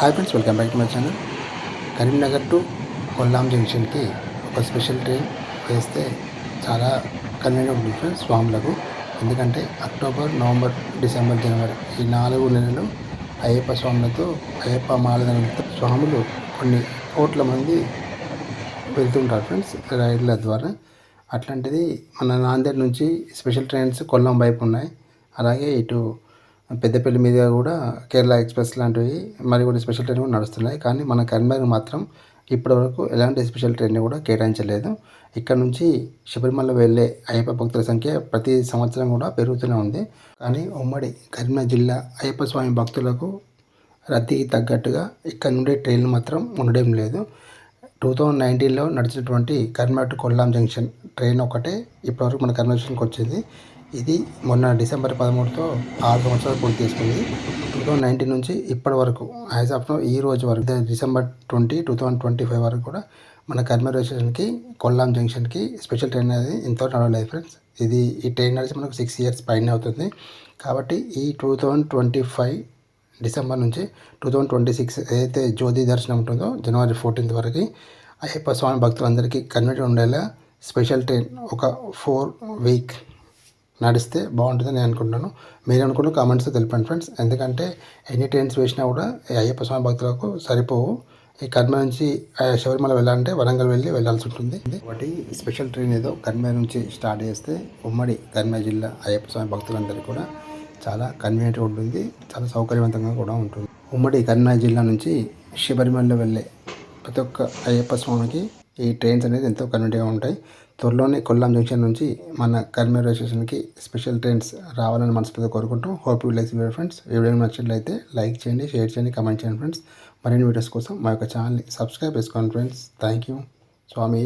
Hi friends welcome back to my channel Karimnagar to Kollam జంక్షన్కి ఒక special train వేస్తే చాలా convenient ఉంటుంది friends స్వాములకు. ఎందుకంటే అక్టోబర్ నవంబర్ డిసెంబర్ జనవరి ఈ నాలుగు నెలలు అయ్యప్ప స్వాములతో అయ్యప్ప మాలదనంతో స్వాములు కొన్ని కోట్ల మంది వెళ్తుంటారు ఫ్రెండ్స్ రైళ్ళ ద్వారా. అట్లాంటిది మన నాందేడ్ నుంచి స్పెషల్ ట్రైన్స్ కొల్లం వైపు ఉన్నాయి. అలాగే ఇటు పెద్దపల్లి మీదుగా కూడా కేరళ ఎక్స్ప్రెస్ లాంటివి మరి కొన్ని స్పెషల్ ట్రైన్లు కూడా నడుస్తున్నాయి. కానీ మన కరీంనగర్ మాత్రం ఇప్పటివరకు ఎలాంటి స్పెషల్ ట్రైన్ కూడా కేటాయించలేదు. ఇక్కడ నుంచి శబరిమల వెళ్ళే అయ్యప్ప భక్తుల సంఖ్య ప్రతి సంవత్సరం కూడా పెరుగుతూనే ఉంది. కానీ ఉమ్మడి కరీంనగర్ జిల్లా అయ్యప్ప స్వామి భక్తులకు రద్దీకి తగ్గట్టుగా ఇక్కడ నుండి ట్రైన్లు మాత్రం ఉండడం లేదు. టూ థౌజండ్ నైన్టీన్లో నడిచినటువంటి Karimnagar to Kollam junction train ఒకటే ఇప్పటివరకు మన కరీంనగర్ జంక్షన్కి వచ్చింది. ఇది మొన్న డిసెంబర్ పదమూడుతో ఆరు సంవత్సరాలు పూర్తి చేసుకుంది. టూ థౌజండ్ నైన్టీన్ నుంచి ఇప్పటి వరకు యాజ్ ఆఫ్ ఈ రోజు వరకు December twenty two thousand twenty five వరకు కూడా మన కర్మూర్ స్టేషన్కి కొల్లాం జంక్షన్కి స్పెషల్ ట్రైన్ అనేది ఇంతవరకు నడవలేదు ఫ్రెండ్స్. ఇది ఈ ట్రైన్ నడిచి మనకు సిక్స్ ఇయర్స్ పైన అవుతుంది. కాబట్టి ఈ two thousand twenty five December నుంచి టూ థౌజండ్ ట్వంటీ సిక్స్ ఏదైతే జ్యోతి దర్శనం ఉంటుందో జనవరి ఫోర్టీన్త్ వరకు అయ్యప్ప స్వామి భక్తులందరికీ కన్వీనియంట్ ఉండేలా స్పెషల్ ట్రైన్ ఒక ఫోర్ వీక్ నడిస్తే బాగుంటుంది నేను అనుకుంటున్నాను. మీరు అనుకున్న కామెంట్స్ తెలిపండి ఫ్రెండ్స్ ఎందుకంటే ఎన్ని ట్రైన్స్ వేసినా కూడా ఈ అయ్యప్ప స్వామి భక్తులకు సరిపోవు. ఈ కర్మ నుంచి శబరిమల వెళ్ళాలంటే వరంగల్ వెళ్ళి వెళ్ళాల్సి ఉంటుంది. ఒకటి స్పెషల్ ట్రైన్ ఏదో కర్మ నుంచి స్టార్ట్ చేస్తే ఉమ్మడి కర్మ జిల్లా అయ్యప్ప స్వామి భక్తులందరికీ కూడా చాలా కన్వీనియంట్గా ఉంటుంది. చాలా సౌకర్యవంతంగా కూడా ఉంటుంది. ఉమ్మడి కరీంనగర్ జిల్లా నుంచి శబరిమలలో వెళ్ళే ప్రతి ఒక్క అయ్యప్ప స్వామికి ఈ ట్రైన్స్ అనేది ఎంతో కన్వీనియంట్గా ఉంటాయి. త్వరలోనే కొల్లాం జంక్షన్ నుంచి మన కరీంనగర్ రైల్వే స్టేషన్కి స్పెషల్ ట్రైన్స్ రావాలని మనస్ఫూర్తిగా కోరుకుంటూ hope you like video friends video నచ్చినట్లయితే లైక్ చేయండి షేర్ చేయండి కమెంట్ చేయండి ఫ్రెండ్స్ మరిన్ని వీడియోస్ కోసం మా యొక్క ఛానల్ని సబ్స్క్రైబ్ చేసుకోండి ఫ్రెండ్స్ థ్యాంక్ యూ స్వామి